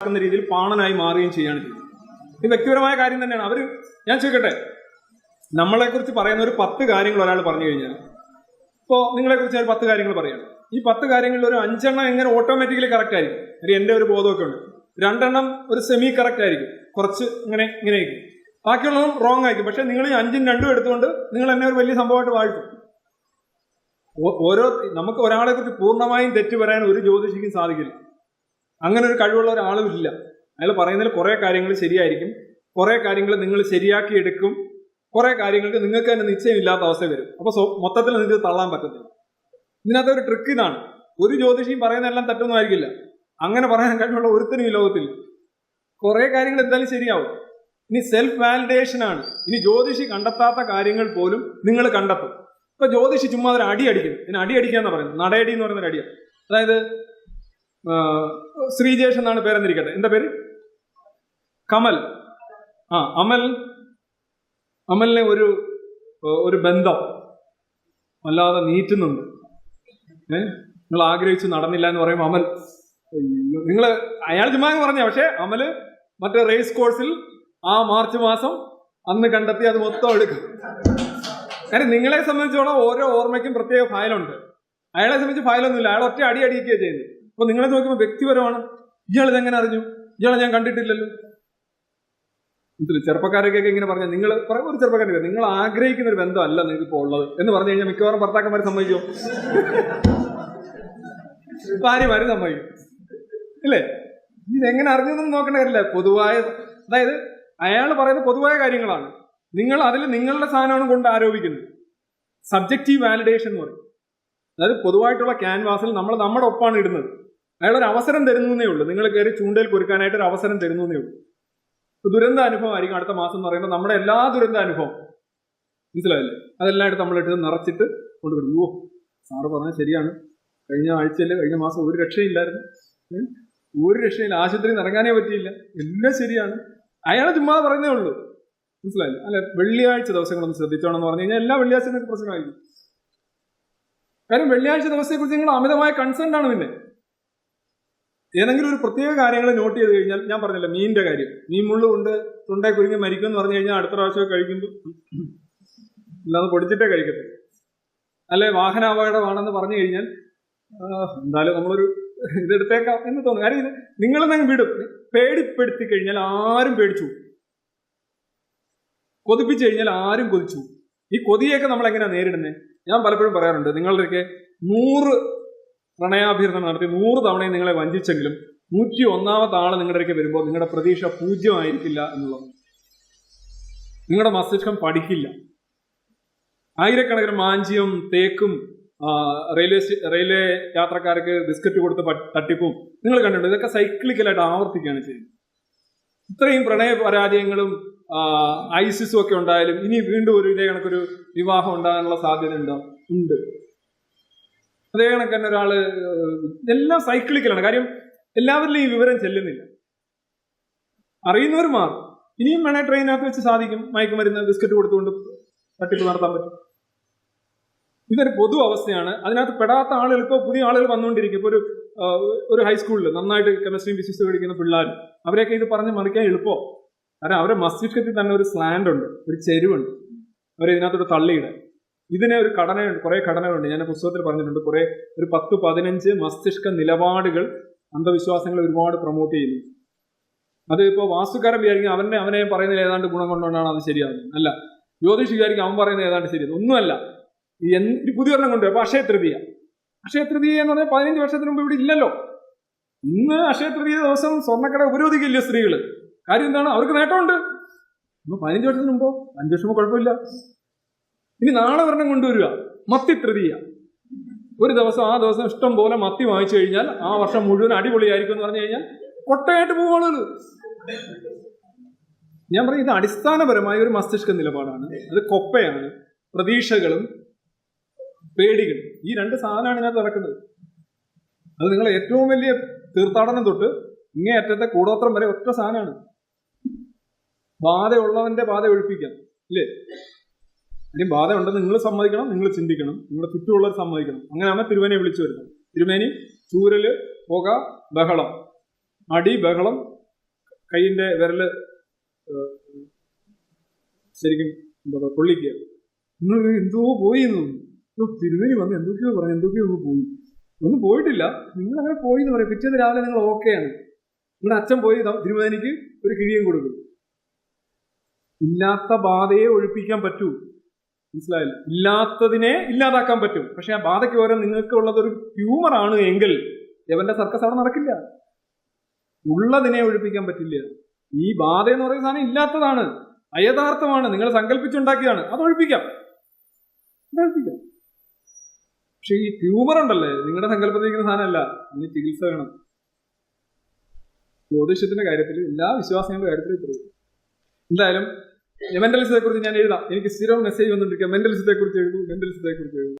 ക്കുന്ന രീതിയിൽ പാണനായി മാറുകയും ചെയ്യുകയാണ് ചെയ്യുന്നത് ഇത് വ്യക്തിപരമായ കാര്യം തന്നെയാണ്. അവർ ഞാൻ ചോദിക്കട്ടെ നമ്മളെ കുറിച്ച് പറയുന്ന ഒരു പത്ത് കാര്യങ്ങൾ ഒരാൾ പറഞ്ഞു കഴിഞ്ഞാൽ ഇപ്പോൾ നിങ്ങളെ കുറിച്ച് ഒരു പത്ത് കാര്യങ്ങൾ പറയാണ്. ഈ പത്ത് കാര്യങ്ങളിൽ ഒരു അഞ്ചെണ്ണം എങ്ങനെ ഓട്ടോമാറ്റിക്കലി കറക്റ്റ് ആയിരിക്കും? ഒരു എന്റെ ഒരു ബോധമൊക്കെ ഉണ്ട്. രണ്ടെണ്ണം ഒരു സെമി കറക്റ്റ് ആയിരിക്കും. കുറച്ച് ഇങ്ങനെ ഇങ്ങനെ ആയിരിക്കും. ബാക്കിയുള്ളതും റോങ് ആയിരിക്കും. പക്ഷേ നിങ്ങൾ ഈ അഞ്ചും രണ്ടും എടുത്തുകൊണ്ട് നിങ്ങൾ എന്നെ ഒരു വലിയ സംഭവമായിട്ട് വാഴ്ത്തും. ഓരോ നമുക്ക് ഒരാളെ കുറിച്ച് പൂർണമായും തെറ്റ് പറയാൻ ഒരു ജ്യോതിഷിക്കും സാധിക്കില്ല. അങ്ങനെ ഒരു കഴിവുള്ള ഒരാളും ഇല്ല. അയാൾ പറയുന്നതിൽ കുറേ കാര്യങ്ങൾ ശരിയായിരിക്കും. കുറേ കാര്യങ്ങൾ നിങ്ങൾ ശരിയാക്കി എടുക്കും. കുറെ കാര്യങ്ങൾക്ക് നിങ്ങൾക്ക് തന്നെ നിശ്ചയമില്ലാത്ത അവസ്ഥ വരും. അപ്പോൾ മൊത്തത്തിൽ നിങ്ങൾക്ക് തള്ളാൻ പറ്റത്തില്ല. ഇതിനകത്ത് ഒരു ട്രിക്ക് ഇതാണ്. ഒരു ജ്യോതിഷിയും പറയുന്നതെല്ലാം തെറ്റൊന്നും ആയിരിക്കില്ല. അങ്ങനെ പറയാൻ കഴിവുള്ള ഒരുത്തരും ഈ ലോകത്തിൽ കുറേ കാര്യങ്ങൾ എന്തായാലും ശരിയാവും. ഇനി സെൽഫ് വാലിഡേഷൻ ആണ്. ഇനി ജ്യോതിഷി കണ്ടെത്താത്ത കാര്യങ്ങൾ പോലും നിങ്ങൾ കണ്ടെത്തും. ഇപ്പൊ ജ്യോതിഷി ചുമ്മാ ഒരു അടി അടിക്കും ഇതിന് അടി അടിക്കാന്ന് പറയുന്നത്. നടയടി എന്ന് പറയുന്ന അടിയാണ്. അതായത് ശ്രീജേഷ് എന്നാണ് പേരെന്നിരിക്കട്ടെ. എന്താ പേര്? കമൽ. ആ അമൽ. അമലിനെ ഒരു ഒരു ബന്ധം. വല്ലാതെ നീറ്റുന്നുണ്ട്. ഏ? നിങ്ങൾ ആഗ്രഹിച്ചു നടന്നില്ല എന്ന് പറയുമ്പോൾ അമൽ നിങ്ങൾ അയാൾ ചുമ്മാ പറഞ്ഞ പക്ഷെ അമൽ മറ്റേ റേസ് കോഴ്സിൽ ആ മാർച്ച് മാസം അന്ന് കണ്ടെത്തി അത് മൊത്തം എടുക്കും. കാര്യം നിങ്ങളെ സംബന്ധിച്ചോളം ഓരോ ഓർമ്മയ്ക്കും പ്രത്യേക ഫയലുണ്ട്. അയാളെ സംബന്ധിച്ച് ഫയലൊന്നുമില്ല. അയാൾ ഒറ്റ അടി അടിക്കുകയാണ് ചെയ്യുന്നത്. അപ്പൊ നിങ്ങളെ നോക്കുമ്പോൾ വ്യക്തിപരമാണ്. ഇയാൾ ഇതെങ്ങനെ അറിഞ്ഞു? ഇയാളെ ഞാൻ കണ്ടിട്ടില്ലല്ലോ. ചെറുപ്പക്കാരൊക്കെ ഇങ്ങനെ പറഞ്ഞു നിങ്ങൾ കുറെ ഒരു ചെറുപ്പക്കാരൊക്കെ നിങ്ങൾ ആഗ്രഹിക്കുന്ന ഒരു ബന്ധമല്ല നിങ്ങൾക്ക് ഇപ്പോൾ ഉള്ളത്. എന്ന് പറഞ്ഞു കഴിഞ്ഞാൽ മിക്കവാറും ഭർത്താക്കന്മാർ സമ്മതിക്കുമോ ഭാര്യമാര് സമ്മതിക്കും. ഇല്ലേ? ഇതെങ്ങനെ അറിഞ്ഞതെന്ന് നോക്കേണ്ട കാര്യമില്ല. പൊതുവായ അതായത് അയാൾ പറയുന്ന പൊതുവായ കാര്യങ്ങളാണ്. നിങ്ങൾ അതിൽ നിങ്ങളുടെ സാധനമാണ് കൊണ്ട് ആരോപിക്കുന്നത്. സബ്ജക്റ്റീവ് വാലിഡേഷൻ എന്ന് പറയും. അതായത് പൊതുവായിട്ടുള്ള ക്യാൻവാസിൽ നമ്മൾ നമ്മുടെ ഒപ്പാണ് ഇടുന്നത്. അയാൾ ഒരു അവസരം തരുന്നേ ഉള്ളൂ. നിങ്ങൾ കയറി ചൂണ്ടയിൽ കുരുക്കാനായിട്ട് ഒരു അവസരം തരുന്നേ ഉള്ളൂ. ദുരന്ത അനുഭവമായിരിക്കും അടുത്ത മാസം എന്ന് പറയുമ്പോൾ നമ്മുടെ എല്ലാ ദുരന്ത അനുഭവം മനസ്സിലായില്ലേ? അതെല്ലാം നമ്മളിട്ട് നിറച്ചിട്ട് കൊണ്ടുവരും ഓ സാറ് പറഞ്ഞാൽ ശരിയാണ്. കഴിഞ്ഞ ആഴ്ചയിൽ കഴിഞ്ഞ മാസം ഒരു രക്ഷയില്ലായിരുന്നു? ഒരു രക്ഷയില്ല. ആശുപത്രിയിൽ ഇറങ്ങാനേ പറ്റിയില്ല. എല്ലാം ശരിയാണ്. അയാളെ ചുമ്മാ പറയുന്നേ ഉള്ളൂ. മനസ്സിലായില്ലേ? അല്ല വെള്ളിയാഴ്ച ദിവസങ്ങളൊന്ന് ശ്രദ്ധിച്ചോണം എന്ന് പറഞ്ഞു കഴിഞ്ഞാൽ എല്ലാ വെള്ളിയാഴ്ച നിങ്ങൾക്ക് പ്രശ്നമായിരിക്കും. കാര്യം വെള്ളിയാഴ്ച ദിവസത്തെക്കുറിച്ച് നിങ്ങൾ അമിതമായ കൺസേൺ ആണ് പിന്നെ. ഏതെങ്കിലും ഒരു പ്രത്യേക കാര്യങ്ങൾ നോട്ട് ചെയ്ത് കഴിഞ്ഞാൽ ഞാൻ പറഞ്ഞില്ല മീനിന്റെ കാര്യം. മീൻ മുള്ളു കൊണ്ട് തൊണ്ടേ കുരുങ്ങി മരിക്കും എന്ന് പറഞ്ഞു കഴിഞ്ഞാൽ അടുത്ത പ്രാവശ്യം കഴിക്കുമ്പോൾ അല്ലാതെ പൊടിച്ചിട്ടേ കഴിക്കത്തില്ല. അല്ലെ വാഹന അപകടമാണെന്ന് പറഞ്ഞു കഴിഞ്ഞാൽ എന്തായാലും നമ്മളൊരു ഇതെടുത്തേക്കാം എന്ന് തോന്നുന്നു കാര്യം ഇത് നിങ്ങളെന്നങ്ങ് വിടും. പേടിപ്പെടുത്തി കഴിഞ്ഞാൽ ആരും പേടിച്ചു. കൊതിപ്പിച്ചു കഴിഞ്ഞാൽ ആരും കൊതിച്ചു ഈ കൊതിയൊക്കെ നമ്മൾ എങ്ങനെയാ നേരിടുന്നത് ഞാൻ പലപ്പോഴും പറയാറുണ്ട് നിങ്ങളുടെയൊക്കെ നൂറ് പ്രണയാഭ്യർത്ഥന നടത്തി നൂറ് തവണയും നിങ്ങളെ വഞ്ചിച്ചെങ്കിലും നൂറ്റി ഒന്നാമത്തെ ആൾ നിങ്ങളുടെയൊക്കെ വരുമ്പോൾ നിങ്ങളുടെ പ്രതീക്ഷ പൂജ്യമായിരിക്കില്ല എന്നുള്ളത്. നിങ്ങളുടെ മസ്തിഷ്കം പഠിക്കില്ല. ആയിരക്കണക്കിന് മാഞ്ചിയും തേക്കും റെയിൽവേ റെയിൽവേ യാത്രക്കാർക്ക് ബിസ്ക്കറ്റ് കൊടുത്ത് തട്ടിപ്പും നിങ്ങൾ കണ്ടിട്ടുണ്ട്. ഇതൊക്കെ സൈക്ലിക്കലായിട്ട് ആവർത്തിക്കുകയാണ് ചെയ്യുന്നത്. ഇത്രയും പ്രണയ പരാജയങ്ങളും ഐസിസും ഒക്കെ ഉണ്ടായാലും ഇനി വീണ്ടും ഒരു ഇതേ കണക്കൊരു വിവാഹം ഉണ്ടാകാനുള്ള സാധ്യത ഉണ്ടോ ഉണ്ട്. അതേ കണക്ക് തന്നെ ഒരാൾ എല്ലാം സൈക്ലിക്കലാണ് കാര്യം എല്ലാവരിലും ഈ വിവരം ചെല്ലുന്നില്ല. അറിയുന്നവർ മാറും. ഇനിയും വേണേ ട്രെയിനകത്ത് വെച്ച് സാധിക്കും. മയക്കുമരുന്ന് ബിസ്ക്കറ്റ് കൊടുത്തുകൊണ്ട് തട്ടിപ്പ് നടത്താൻ പറ്റും. ഇതൊരു പൊതു അവസ്ഥയാണ്. അതിനകത്ത് പെടാത്ത ആളുകൾ ഇപ്പോൾ പുതിയ ആളുകൾ വന്നുകൊണ്ടിരിക്കും. ഇപ്പോൾ ഒരു ഒരു ഹൈസ്കൂളിൽ നന്നായിട്ട് കെമിസ്ട്രിയും ഫിസിക്സ് പഠിക്കുന്ന പിള്ളേർ. അവരെയൊക്കെ ഇത് പറഞ്ഞ് മറിക്കാൻ എളുപ്പമോ കാരണം അവരുടെ മസ്തിഷ്കത്തിൽ തന്നെ ഒരു സ്ലാൻഡ് ഉണ്ട് ഒരു ചെരുവുണ്ട്. അവരെ ഇതിനകത്തൊരു തള്ളിയിടാൻ. ഇതിനെ ഒരു ഘടനയുണ്ട് കുറെ ഘടനകളുണ്ട്. ഞാൻ പുസ്തകത്തിൽ പറഞ്ഞിട്ടുണ്ട് കുറെ ഒരു പത്ത് പതിനഞ്ച് മസ്തിഷ്ക നിലപാടുകൾ അന്ധവിശ്വാസങ്ങൾ ഒരുപാട് പ്രൊമോട്ട് ചെയ്യുന്നു. അത് ഇപ്പോൾ വാസ്തുക്കാരൻ വിചാരിക്കും അവനെ അവനെ പറയുന്നത് ഏതാണ്ട് ഗുണം കൊണ്ടുകൊണ്ടാണ് അത് ശരിയാകുന്നത് അല്ല ജ്യോതിഷ് വിചാരിക്കും അവൻ പറയുന്നത് ഏതാണ്ട് ശരിയാണ് ഒന്നുമല്ല. എന്ത് ഒരു പുതിയ ഒരെണ്ണം കൊണ്ടുവരും. അപ്പൊ അക്ഷയ തൃതീയ. അക്ഷയ എന്ന് പറഞ്ഞാൽ പതിനഞ്ച് വർഷത്തിന് മുമ്പ് ഇവിടെ ഇല്ലല്ലോ. ഇന്ന് അക്ഷയ തൃതീയ ദിവസം സ്വർണക്കട ഉപരോധിക്കില്ല സ്ത്രീകൾ കാര്യം എന്താണ്? അവർക്ക് നേട്ടമുണ്ട്. ഇന്ന് പതിനഞ്ച് വർഷത്തിന് മുമ്പോ? അഞ്ച് വർഷം കുഴപ്പമില്ല. ഇനി നാളെ ഒരെണ്ണം കൊണ്ടുവരിക. മത്തി തൃതീയ ഒരു ദിവസം ആ ദിവസം ഇഷ്ടം പോലെ മത്തി വാങ്ങിച്ചു കഴിഞ്ഞാൽ ആ വർഷം മുഴുവൻ അടിപൊളിയായിരിക്കും എന്ന് പറഞ്ഞു കഴിഞ്ഞാൽ കൊട്ടയായിട്ട് പോവാണത് ഞാൻ പറയും ഇത് അടിസ്ഥാനപരമായ ഒരു മസ്തിഷ്ക നിലപാടാണ്. അത് കൊപ്പയാണ് പ്രതീക്ഷകളും പേടികളും. ഈ രണ്ട് സാധനമാണ് ഇതിനകത്ത് നടക്കുന്നത്. അത് നിങ്ങൾ ഏറ്റവും വലിയ തീർത്ഥാടനം തൊട്ട് ഇങ്ങേ അറ്റത്തെ കൂടോത്രം വരെ ഒറ്റ സാധനമാണ്. ബാധയുള്ളവന്റെ ബാധ ഒഴിപ്പിക്കാം ഇല്ലേ ഇനി ബാധ ഉണ്ടെന്ന് നിങ്ങൾ സമ്മതിക്കണം നിങ്ങൾ ചിന്തിക്കണം നിങ്ങളുടെ ചുറ്റുമുള്ളവർ സമ്മതിക്കണം. അങ്ങനെയാണ് തിരുമേനി വിളിച്ചു വരുന്നത്. തിരുമേനി ചൂരൽ പുക ബഹളം. അടി ബഹളം കൈയിന്റെ വിരൽ ശരിക്കും എന്താ പറയുക പൊള്ളിക്കുക. നിങ്ങൾ എന്തോ പോയി എന്ന് തിരുമേനി വന്ന് എന്തൊക്കെയോ പറഞ്ഞു എന്തൊക്കെയോ ഒന്ന് പോയി. ഒന്നും പോയിട്ടില്ല. നിങ്ങൾ അങ്ങനെ പോയി എന്ന് പറയും. പിറ്റേന്ന് രാവിലെ നിങ്ങൾ ഓക്കെയാണ് നിങ്ങളുടെ അച്ഛൻ പോയി തിരുമേനിക്ക് ഒരു കിഴിയും കൊടുക്കും. ഇല്ലാത്ത ബാധയെ ഒഴിപ്പിക്കാൻ പറ്റൂ. മനസ്സിലായില്ല. ഇല്ലാത്തതിനെ ഇല്ലാതാക്കാൻ പറ്റും. പക്ഷെ ആ ബാധയ്ക്ക് പകരം നിങ്ങൾക്ക് ഉള്ളത് ഒരു ഹ്യൂമർ ആണ് എങ്കിൽ യവന്റെ സർക്കസ് അവിടെ നടക്കില്ല. ഉള്ളതിനെ ഒഴിപ്പിക്കാൻ പറ്റില്ല. ഈ ബാധ എന്ന് പറയുന്ന സാധനം ഇല്ലാത്തതാണ്. അയഥാർത്ഥമാണ്. നിങ്ങൾ സങ്കല്പിച്ചുണ്ടാക്കിയതാണ്. അത് ഒഴിപ്പിക്കാം. അത് ഒഴിപ്പിക്കാം. പക്ഷെ ഈ ട്യൂമർ ഉണ്ടല്ലേ? നിങ്ങളുടെ സങ്കല്പത്തിരിക്കുന്ന സാധനമല്ല. ഇതിന് ചികിത്സ വേണം. ജ്യോതിഷത്തിന്റെ കാര്യത്തിൽ എല്ലാ വിശ്വാസങ്ങളുടെ കാര്യത്തിലും ഇത്രയും എന്തായാലും മെന്റലിസത്തെ കുറിച്ച് ഞാൻ എഴുതാം. എനിക്ക് സ്ഥിരം മെസ്സേജ് വന്നിട്ടിരിക്കുക മെന്റലിസത്തെ കുറിച്ച് എഴുതും. മെന്റലിസത്തെ കുറിച്ച് എഴുതും.